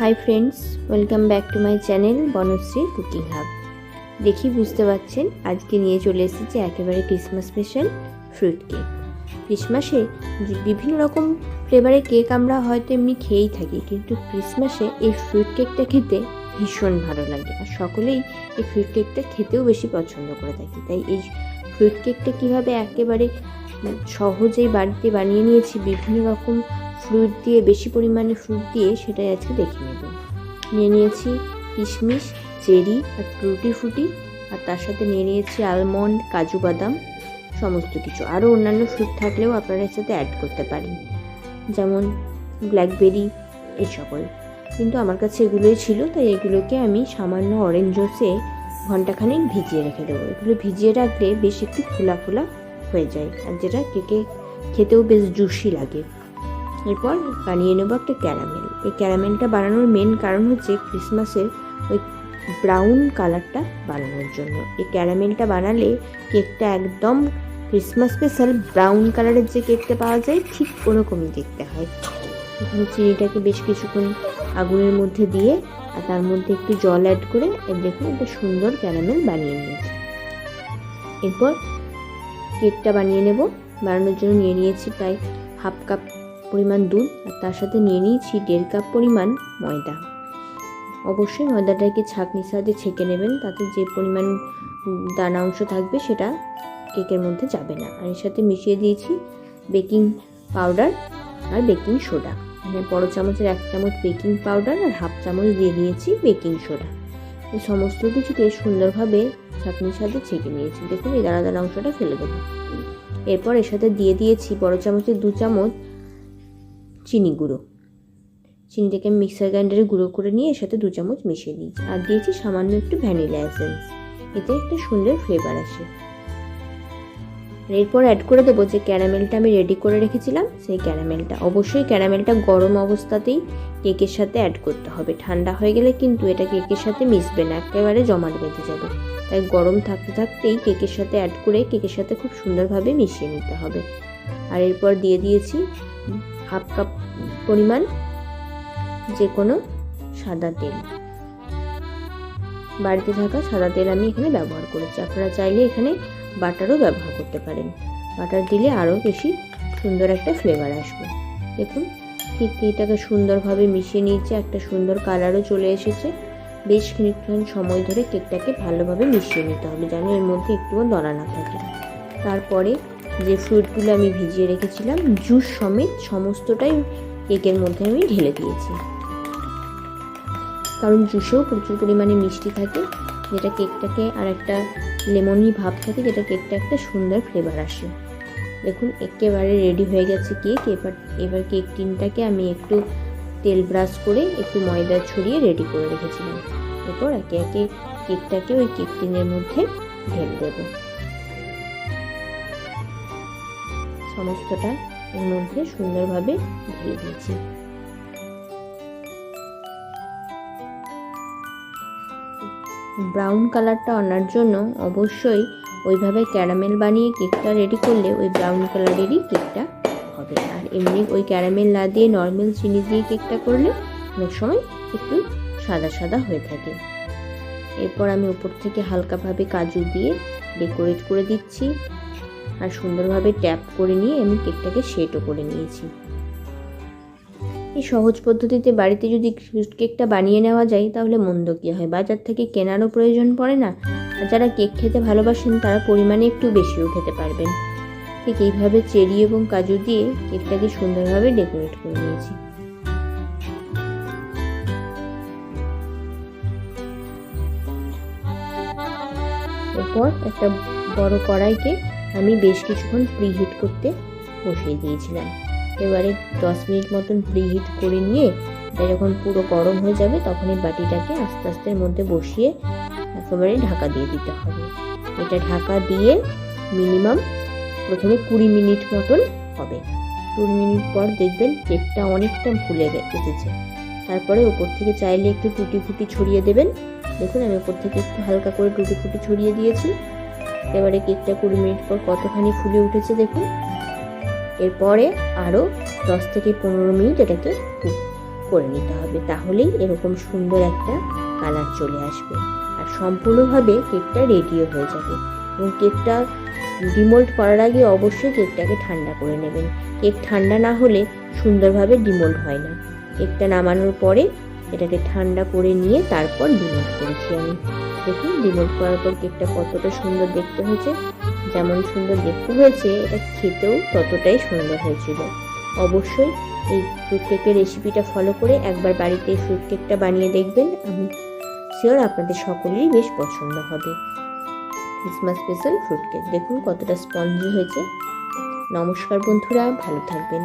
Hi friends welcome back to my channel Banashree cooking hub দেখি বুঝতে পারছেন, আজকে নিয়ে চলে এসেছি একেবারে ক্রিসমাস স্পেশাল ফ্রুট কেক ক্রিসমাসে বিভিন্ন রকম ফ্লেভারের কেক আমরা হয়তো এমনি খেয়েই থাকি, কিন্তু ক্রিসমাসে এই ফ্রুট কেকটা খেতে ভীষণ ভালো লাগে। আর সকলেই এই ফ্রুট কেকটা খেতেও বেশি পছন্দ করে থাকি। তাই এই ফ্রুট কেকটা কীভাবে একেবারে সহজেই বাড়িতে বানিয়ে নিয়েছি, বিভিন্ন রকম ফ্রুট দিয়ে বেশি পরিমাণে ফ্রুট দিয়ে সেটাই আজকে দেখে নেব। নিয়ে নিয়েছি কিশমিশ, চেরি আর টুটি ফুটি আর তার সাথে নিয়ে নিয়েছি আলমন্ড কাজু বাদাম, সমস্ত কিছু। আরও অন্যান্য ফ্রুট থাকলেও আপনারা এর সাথে অ্যাড করতে পারেন। যেমন ব্ল্যাকবেরি এই সকল। কিন্তু আমার কাছে এগুলোই ছিল, তাই এগুলোকে আমি সামান্য অরেঞ্জ জুসে ঘন্টাখানেক ভিজিয়ে রেখে দেবো। এগুলো ভিজিয়ে রাখলে বেশ একটু ফোলা ফোলা হয়ে যায়, আর যেটা কেকে খেতেও বেশ জুসি লাগে। এরপর বানিয়ে নেব একটা ক্যারামেল। এই ক্যারামেলটা বানানোর মেন কারণ হচ্ছে ক্রিসমাসের ওই ব্রাউন কালারটা বানানোর জন্য। এই ক্যারামেলটা বানালে কেকটা একদম ক্রিসমাস স্পেশাল ব্রাউন কালারের যে কেকটা পাওয়া যায়, ঠিক ওরকমই দেখতে হয়। চিনিটাকে বেশ কিছুক্ষণ আগুনের মধ্যে দিয়ে আর তার মধ্যে একটু জল অ্যাড করে দেখুন একটা সুন্দর ক্যারামেল বানিয়ে নিয়েছি। এরপর কেকটা বানিয়ে নেব। বানানোর জন্য নিয়ে নিয়েছি প্রায় হাফ কাপ পরিমাণ দুধ আর তার সাথে নিয়ে নিয়েছি দেড় কাপ পরিমাণ ময়দা। অবশ্যই ময়দাটাকে ছাঁকনির সাহায্যে ছেঁকে নেবেন, তাতে যে পরিমাণ দানা অংশ থাকবে সেটা কেকের মধ্যে যাবে না। আর এর সাথে মিশিয়ে দিয়েছি বেকিং পাউডার আর বেকিং সোডা। মানে বড়ো চামচের এক চামচ বেকিং পাউডার আর হাফ চামচ দিয়ে নিয়েছি বেকিং সোডা। এই সমস্ত কিছুকে সুন্দরভাবে ছাঁকনির সাথে ছেঁকে নিয়েছি। দেখুন, এই দানা দানা অংশটা ফেলে দেবো। এরপর এর সাথে দিয়ে দিয়েছি বড় চামচের দু চামচ চিনি গুঁড়ো। চিনিটাকে মিক্সার গ্রাইন্ডারে গুঁড়ো করে নিয়ে এর সাথে দু চামচ মিশিয়ে দিয়েছি আর দিয়েছি সামান্য একটু ভ্যানিলা এসেন্স। এতে একটা সুন্দর ফ্লেভার আসে। এরপর অ্যাড করে দেবো যে ক্যারামেলটা আমি রেডি করে রেখেছিলাম, সেই ক্যারামেলটা। অবশ্যই ক্যারামেলটা গরম অবস্থাতেই কেকের সাথে অ্যাড করতে হবে। ঠান্ডা হয়ে গেলে কিন্তু এটা কেকের সাথে মিশবে না, একেবারে জমাট বেঁধে যাবে। তাই গরম থাকতে থাকতেই কেকের সাথে অ্যাড করে কেকের সাথে খুব সুন্দরভাবে মিশিয়ে নিতে হবে। আর এরপর দিয়ে দিয়েছি হাফ কাপ পরিমাণ যে কোনো সাদা তেল। বাড়িতে থাকা সাদা তেল আমি এখানে ব্যবহার করেছি। আপনারা চাইলে এখানে বাটারও ব্যবহার করতে পারেন। বাটার দিলে আরও বেশি সুন্দর একটা ফ্লেভার আসবে। দেখুন ঠিক এটাকে সুন্দরভাবে মিশিয়ে নিয়েছে। একটা সুন্দর কালারও চলে এসেছে। বেশ খানিকক্ষণ সময় ধরে কেকটাকে ভালোভাবে মিশিয়ে নিতে হবে যেন এর মধ্যে একটুও দলা না থাকে। তারপরে যে ফ্রুটগুলো আমি ভিজিয়ে রেখেছিলাম, জুস সমেত সমস্তটাই কেকের মধ্যে আমি ঢেলে দিয়েছি। কারণ জুসেও প্রচুর পরিমাণে মিষ্টি থাকে, যেটা কেকটাকে আর একটা লেমনি ভাব থাকে, যেটা কেকটা একটা সুন্দর ফ্লেভার আসে। দেখুন, একেবারে রেডি হয়ে গেছে কেক এবার এবার কেক টিনটাকে আমি একটু তেল ব্রাশ করে একটু ময়দা ছড়িয়ে রেডি করে রেখেছিলাম। এরপর একে একে কেকটাকে ওই কেক টিনের মধ্যে ঢেলে দেবো। সমস্তটা এর মধ্যে সুন্দরভাবে ঢেলে দিয়েছি। ব্রাউন কালারটা আনার জন্য অবশ্যই ওইভাবে ক্যারামেল বানিয়ে কেকটা রেডি করলে ওই ব্রাউন কালারেরই কেকটা হবে। আর এমনি ওই ক্যারামেল না দিয়ে নর্মাল চিনি দিয়ে কেকটা করলে অনেক সময় একটু সাদা সাদা হয়ে থাকে। এরপর আমি উপর থেকে হালকাভাবে কাজু দিয়ে ডেকোরেট করে দিচ্ছি। আর সুন্দরভাবে ট্যাপ করে নিয়ে আমি কেকটাকে সেটও করে নিয়েছি। এই সহজ পদ্ধতিতে বাড়িতে যদি কেকটা বানিয়ে নেওয়া যায়, তাহলে মন্দ কী হয়? বাজার থেকে কেনারও প্রয়োজন পড়ে না, আর যারা কেক খেতে ভালোবাসেন, তারা পরিমাণে একটু বেশিও খেতে পারবেন। ঠিক এইভাবে চেরি এবং কাজু দিয়ে কেকটাকে সুন্দরভাবে ডেকোরেট করে নিয়েছি। এরপর একটা বড় কড়াইকে আমি বেশ কিছুক্ষণ প্রিহিট করতে বসিয়ে দিয়েছিলাম। এবারে দশ মিনিট মতন প্রিহিট করে নিয়ে এটা যখন পুরো গরম হয়ে যাবে তখন এই বাটিটাকে আস্তে আস্তে মধ্যে বসিয়ে একেবারে ঢাকা দিয়ে দিতে হবে। এটা ঢাকা দিয়ে মিনিমাম প্রথমে কুড়ি মিনিট মতন হবে। কুড়ি মিনিট পর দেখবেন কেকটা অনেকটা ফুলে এসেছে তারপরে ওপর থেকে চাইলে একটু টুটি ফুটি ছড়িয়ে দেবেন। দেখুন আমি ওপর থেকে একটু হালকা করে টুটি ফুটি ছড়িয়ে দিয়েছি। এবারে কেকটা কুড়ি মিনিট পর কতখানি ফুলে উঠেছে দেখুন। এরপরে আরও দশ থেকে পনেরো মিনিট এটাকে করে নিতে হবে, তাহলেই এরকম সুন্দর একটা কালার চলে আসবে। আর সম্পূর্ণভাবে কেকটা রেডিও হয়ে যাবে এবং কেকটা ডিমোল্ড করার আগে অবশ্যই কেকটাকে ঠান্ডা করে নেবেন। কেক ঠান্ডা না হলে সুন্দরভাবে ডিমোল্ড হয় না। কেকটা নামানোর পরে এটাকে ঠান্ডা করে নিয়ে তারপর ডিমোল্ড করেছি আমি। দেখুন ডিমোল্ড করার পর কেকটা কতটা সুন্দর দেখতে হয়েছে। যেমন সুন্দর দেখতে হয়েছে, এটা খেতেও ততটাই সুন্দর হয়েছিল। অবশ্যই এই ফ্রুট কেকের রেসিপিটা ফলো করে একবার বাড়িতে ফ্রুট কেকটা বানিয়ে দেখবেন। আমি শিওর আপনাদের সকলেরই বেশ পছন্দ হবে। ক্রিসমাস স্পেশাল ফ্রুট কেক দেখুন কতটা স্পঞ্জি হয়েছে। নমস্কার বন্ধুরা, ভালো থাকবেন।